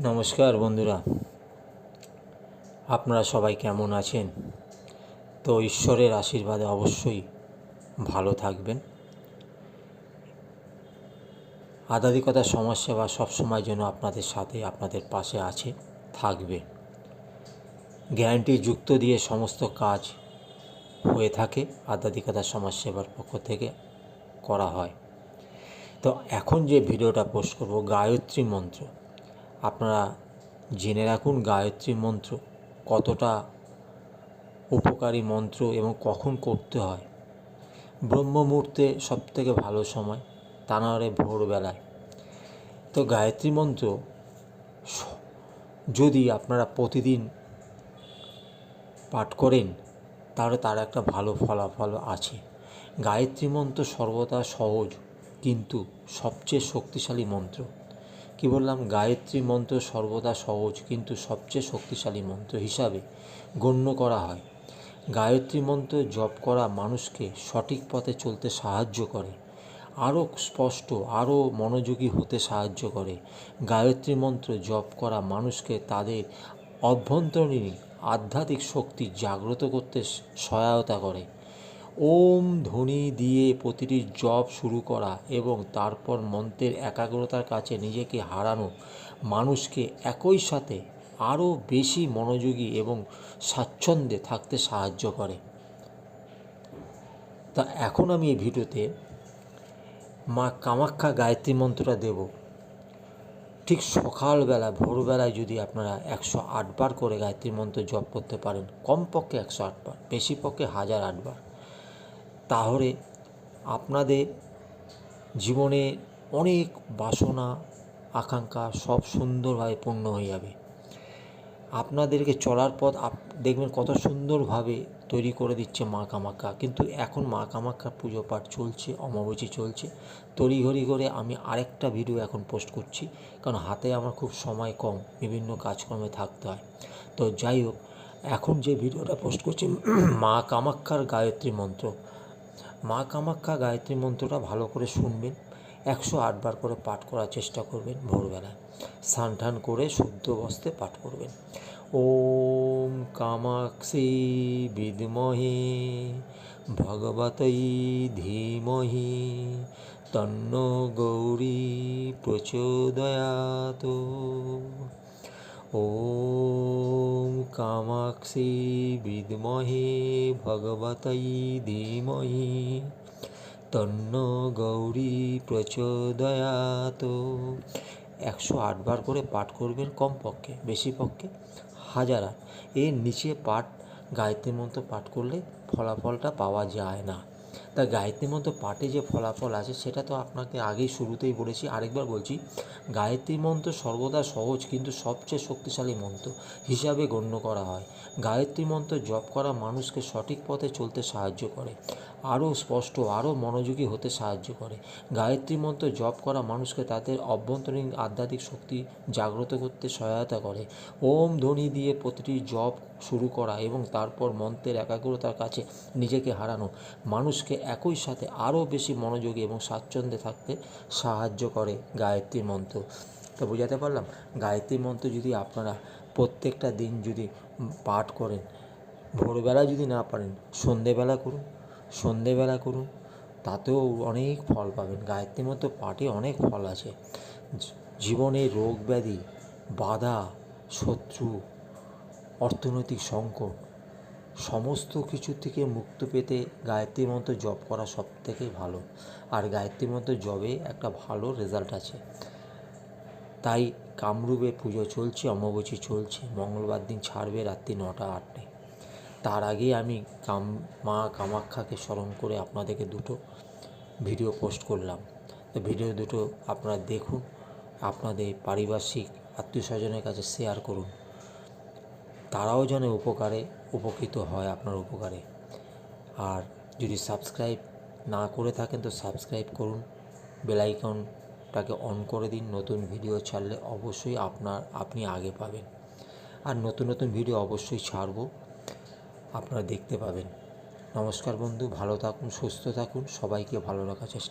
নমস্কার বন্ধুরা। আপনারা সবাই কেমন আছেন? তো ঈশ্বরের আশীর্বাদে অবশ্যই ভালো থাকবেন। আধ্যাত্মিকতা সমাজসেবা সবসময় যেন আপনাদের সাথে, আপনাদের পাশে আছে, থাকবে। গ্যারান্টি যুক্ত দিয়ে সমস্ত কাজ হয়ে থাকে, আধ্যাত্মিকতা সমাজসেবার পক্ষ থেকে করা হয়। তো এখন যে ভিডিওটা পোস্ট করব, গায়ত্রী মন্ত্র। আপনারা জেনে রাখুন গায়ত্রী মন্ত্র কতটা উপকারী মন্ত্র এবং কখন করতে হয়। ব্রহ্ম মুহূর্তে সবথেকে ভালো সময় তা না হলে ভোরবেলায়। তো গায়ত্রী মন্ত্র যদি আপনারা প্রতিদিন পাঠ করেন, তাহলে তার একটা ভালো ফলাফল আছে। গায়ত্রী মন্ত্র সর্বদা সহজ, কিন্তু সবচেয়ে শক্তিশালী মন্ত্র কি বললাম? গায়ত্রী মন্ত্র সর্বদা সহজ, কিন্তু সবচেয়ে শক্তিশালী মন্ত্র হিসাবে গণ্য করা হয়। গায়ত্রী মন্ত্র জপ করা মানুষকে সঠিক পথে চলতে সাহায্য করে, আরও স্পষ্ট, আরও মনোযোগী হতে সাহায্য করে। গায়ত্রী মন্ত্র জপ করা মানুষকে তাদের অভ্যন্তরীণ আধ্যাত্মিক শক্তি জাগ্রত করতে সহায়তা করে। ওম ধ্বনি দিয়ে প্রতিটি জপ শুরু করা এবং তারপর মন্ত্রের একাগ্রতার কাছে নিজেকে হারানো, মানুষকে একই সাথে আরও বেশি মনোযোগী এবং স্বাচ্ছন্দ্যে থাকতে সাহায্য করে। তা এখন আমি এই ভিডিওতে মা কামাখ্যা গায়ত্রী মন্ত্রটা দেব। ঠিক সকালবেলা, ভোরবেলায় যদি আপনারা একশো আটবার করে গায়ত্রী মন্ত্র জপ করতে পারেন, কমপক্ষে একশো আটবার বেশি পক্ষে হাজার আটবার। তাহলে আপনাদের জীবনে অনেক বাসনা, আকাঙ্ক্ষা সব সুন্দরভাবে পূর্ণ হয়ে যাবে। আপনাদেরকে চলার পথ আপ, দেখবেন কত সুন্দরভাবে তৈরি করে দিচ্ছে মা কামাখ্যা কিন্তু এখন মা কামাখ্যার পুজো পাঠ চলছে, অমাবস্যা চলছে। তড়িঘড়ি করে আমি আরেকটা ভিডিও এখন পোস্ট করছি, কারণ হাতে আমার খুব সময় কম, বিভিন্ন কাজকর্মে থাকতে হয়। তো যাই হোক, এখন যে ভিডিওটা পোস্ট করছি, মা কামাখ্যার গায়ত্রী মন্ত্র। মা কামাখ্যা গায়ত্রী মন্ত্রটা ভালো করে শুনবেন, একশো আটবার করে পাঠ করার চেষ্টা করবেন ভোরবেলায় স্নান টান করে শুদ্ধ বস্তে পাঠ করবেন। ওম কামাক্ষী বিদ্মহে ভগবতই ধীমহি, তন্ন গৌরী প্রচোদয়াত। ওম কামাক্ষী বিদ্মহে ভগবতই ধীমহি তন্ন গৌরী প্রচোদয়াত একশো আটবার করে পাঠ করবেন কমপক্ষে বেশি পক্ষে হাজার। এর নিচে পাঠ গায়ত্রী মন্ত্র পাঠ করলে ফলাফলটা পাওয়া যায় না। তা গায়ত্রী মন্ত্র পাঠে যে ফলাফল আছে, সেটা তো আপনাকে আগেই শুরুতেই বলেছি। আরেকবার বলছি গায়ত্রী মন্ত্র সর্বদা সহজ কিন্তু সবচেয়ে শক্তিশালী মন্ত্র হিসাবে গণ্য করা হয়। গায়ত্রী মন্ত্র জপ করা মানুষকে সঠিক পথে চলতে সাহায্য করে, আরও স্পষ্ট, আরও মনোযোগী হতে সাহায্য করে। গায়ত্রী মন্ত্র জপ করা মানুষকে তাদের অভ্যন্তরীণ আধ্যাত্মিক শক্তি জাগ্রত করতে সহায়তা করে। ওম ধ্বনি দিয়ে প্রতিটি জপ শুরু করা এবং তারপর মন্ত্রের একাগ্রতার কাছে নিজেকে হারানো। মানুষকে একই সাথে আরও বেশি মনোযোগী এবং স্বাচ্ছন্দ্যে থাকতে সাহায্য করে গায়ত্রী মন্ত্র। তো বোঝাতে পারলাম, গায়ত্রী মন্ত্র যদি আপনারা প্রত্যেকটা দিন যদি পাঠ করেন, ভোরবেলা যদি না পারেন, সন্ধেবেলা করুন সন্ধেবেলা করুন, তাতেও অনেক ফল পাবেন। গায়ত্রী মন্ত্র পাঠে অনেক ফল আছে। জীবনে রোগ ব্যাধি, বাধা, শত্রু, অর্থনৈতিক সংকট সমস্ত কিছু থেকে মুক্ত পেতে গায়ত্রী মন্ত্র জপ করা সব থেকে ভালো। আর গায়ত্রী মন্ত্র জবে একটা ভালো রেজাল্ট আছে। তাই কামরূপে পুজো চলছে, অমাবস্যা চলছে, মঙ্গলবার দিন ছাড়বে রাত্রি নটা আটটায় তার আগে আমি কাম, মা কামাখ্যাকে স্মরণ করে আপনাদেরকে দুটো ভিডিও পোস্ট করলাম। তো ভিডিও দুটো আপনারা দেখুন, আপনাদের পারিপার্শ্বিক আত্মীয় স্বজনের কাছে শেয়ার করুন। তারাও যেন উপকারে, উপকৃত হয় আপনার উপকারে। আর যদি সাবস্ক্রাইব না করে থাকেন তো সাবস্ক্রাইব করুন। বেলাইকনটাকে অন করে দিন। নতুন ভিডিও ছাড়লে অবশ্যই আপনার, আপনি আগে পাবেন। আর নতুন নতুন ভিডিও অবশ্যই ছাড়বো। আপনারা দেখতে পাবেন। নমস্কার বন্ধু, ভালো থাকুন, সুস্থ থাকুন। সবাইকে ভালো রাখার চেষ্টা